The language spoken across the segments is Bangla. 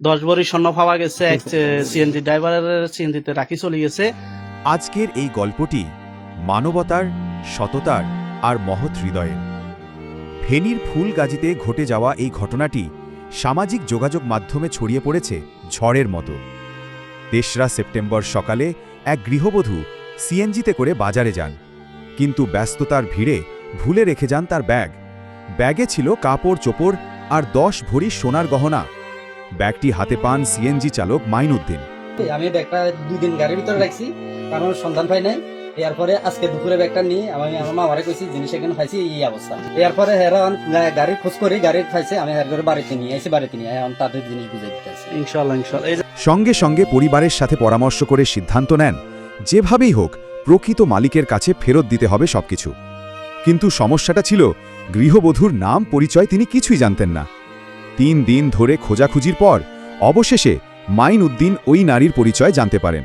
দশ ভরি স্বর্ণ পাওয়া গেছে এক সিএনজি ড্রাইভারের সিএনজিতে রাখি চলে গেছে। আজকের এই গল্পটি মানবতার সততার আর মহৎ হৃদয়ের। ফেনীর ফুলগাজীতে ঘটে যাওয়া এই ঘটনাটি সামাজিক যোগাযোগ মাধ্যমে ছড়িয়ে পড়েছে ঝড়ের মতো। তেসরা সেপ্টেম্বর সকালে এক গৃহবধূ সিএনজিতে করে বাজারে যান। কিন্তু ব্যস্ততার ভিড়ে ভুলে রেখে যান তার ব্যাগ। ব্যাগে ছিল কাপড় চোপড় আর দশ ভরি সোনার গহনা। ব্যাগটি হাতে পান সিএনজি চালক মাইনুদ্দিন। আমি ব্যাগটা দুই দিন গাড়ির ভিতরে রাখছি কারণ সন্ধান পাই নাই। এরপরে আজকে দুপুরে ব্যাগটা নিয়ে আমি আমার মামারে কইছি জিনিস এখানে পাইছি এই অবস্থা। এরপরে হেরান গাড়ির খোঁজ করি গাড়ির পাইছে আমি হের করে বাড়িতে নিয়ে এসে বাড়িতে নিয়ে এখন তাদের জিনিস বুঝে দিতেছি। এই যে সঙ্গে সঙ্গে পরিবারের সাথে পরামর্শ করে সিদ্ধান্ত নেন যেভাবেই হোক প্রকৃত মালিকের কাছে ফেরত দিতে হবে সবকিছু। কিন্তু সমস্যাটা ছিল গৃহবধূর নাম পরিচয় তিনি কিছুই জানতেন না। তিন দিন ধরে খোঁজাখুঁজির পর অবশেষে মাইন উদ্দিন ওই নারীর পরিচয় জানতে পারেন।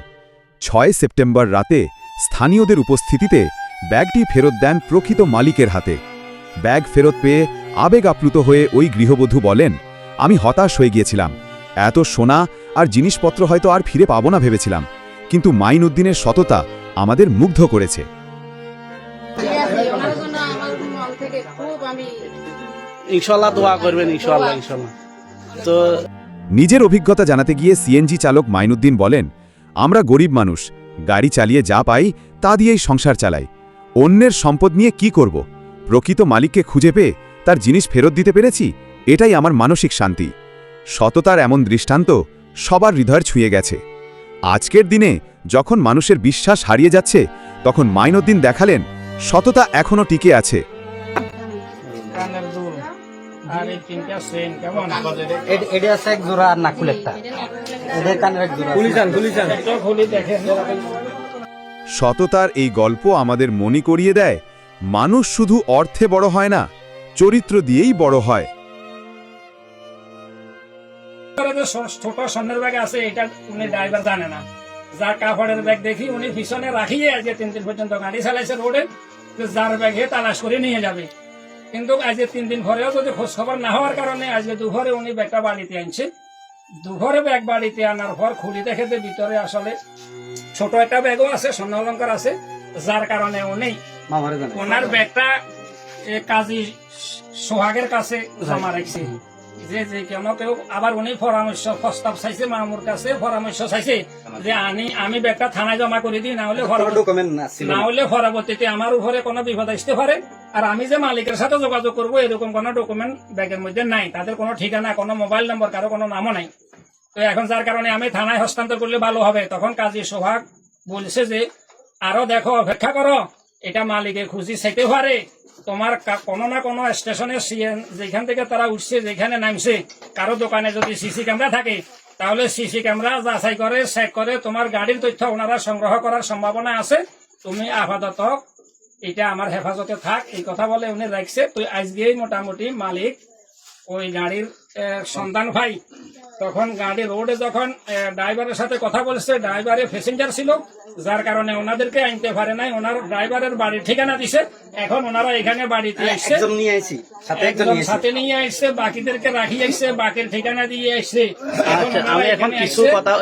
ছয় সেপ্টেম্বর রাতে স্থানীয়দের উপস্থিতিতে ব্যাগটি ফেরত দেন প্রকৃত মালিকের হাতে। ব্যাগ ফেরত পেয়ে আবেগ আপ্লুত হয়ে ওই গৃহবধূ বলেন, আমি হতাশ হয়ে গিয়েছিলাম। এত সোনা আর জিনিসপত্র হয়তো আর ফিরে পাবো না ভেবেছিলাম। কিন্তু মাইন উদ্দিনের সততা আমাদের মুগ্ধ করেছে। আমি ইনশাল্লাহ দোয়া করবেন ইনশাল্লাহ ইনশাল্লাহ তো নিজের অভিজ্ঞতা জানাতে গিয়ে সিএনজি চালক মাইনুদ্দিন বলেন আমরা গরিব মানুষ গাড়ি চালিয়ে যা পাই তা দিয়েই সংসার চালাই। অন্যের সম্পদ নিয়ে কি করব? প্রকৃত মালিককে খুঁজে পেয়ে তার জিনিস ফেরত দিতে পেরেছি? এটাই আমার মানসিক শান্তি। সততার এমন দৃষ্টান্ত সবার হৃদয়ের ছুঁয়ে গেছে। আজকের দিনে যখন মানুষের বিশ্বাস হারিয়ে যাচ্ছে তখন মাইনুদ্দিন দেখালেন সততা এখনও টিকে আছে। আর এই তিনটা সেন কেমন? এটা আছে এক জোড়া আর নাকুল একটা। এদের কানের এক জোড়া পুলিশান পুলিশান এটা খুলি দেখেন সততার এই গল্প আমাদের মনে করিয়ে দেয় মানুষ শুধু অর্থে বড় হয় না চরিত্র দিয়েই বড় হয়। ছোট স্বর্ণের ব্যাগ আছে এটা উনি ড্রাইভার জানে না। যার কাপড়ের ব্যাগ দেখি উনি পিছনে রাখিয়ে আজকে তিন দিন পর্যন্ত গাড়ি চালাইছে রোডে যার ব্যাগে তালাশ করে নিয়ে যাবে। কিন্তু আজকে তিন দিন পরেও যদি খোঁজ খবর না হওয়ার কারণে আজকে দুপুরে উনি ব্যাগটা বাড়িতে আনছে। দুপুরে ব্যাগ বাড়িতে আনার পর খুলি দেখে যে ভিতরে আসলে ছোট একটা ব্যাগও আছে স্বর্ণ অলঙ্কার আছে যার কারণে উনি ওনার ব্যাগটা কাজী সোহাগের কাছে জমা রাখছে। যে যে কেন কেউ আবার উনি পরামর্শ প্রস্তাব চাইছে মামুর কাছে পরামর্শ চাইছে যে আমি আমি ব্যাগটা থানায় জমা করে দিই না হলে না হলে পরবর্তীতে আমার উপরে কোনো বিপদ আসতে পারে। আর আমি যে মালিকের সাথে যোগাযোগ করব, এরকম কোনো ডকুমেন্ট ব্যাগের মধ্যে নাই। তাদের কোনো ঠিকানা, কোনো মোবাইল নম্বর কারও কোনো নামও নাই। তো এখন যার কারণে আমি থানায় হস্তান্তর করলে ভালো হবে। তখন কাজী সোহাগ বলছে যে, আরও দেখো, অপেক্ষা করো। এটা মালিকের খুশি চাইতে পারে। তোমার কোনো না কোনো স্টেশনে যেখান থেকে তারা উঠছে, যেখানে নামছে, কারও দোকানে যদি সিসি ক্যামেরা থাকে, তাহলে সিসি ক্যামেরা যাচাই করে চেক করে তোমার গাড়ির তথ্য ওনারা সংগ্রহ করার সম্ভাবনা আছে। তুমি আপাতত এটা আমার হেফাজতে থাক এই কথা বলে উনি রাখছে। তো আজকেই মোটামুটি মালিক ওই গাড়ির আহ, সন্ধান ভাই তখন গাড়ি রোডে যখন ড্রাইভারের সাথে কথা বলছে ড্রাইভারে প্যাসেঞ্জার ছিল যার কারণে ওনাদেরকে আনতে পারে নাই। ওনার ড্রাইভারের বাড়ির ঠিকানা দিছে এখন ওনারা এখানে বাড়িতে একজন নিয়ে সাথে নিয়ে আসছে বাকিদেরকে রাখি আসছে বাকির ঠিকানা দিয়ে আসছে এখন আচ্ছা এখন কিছু কথা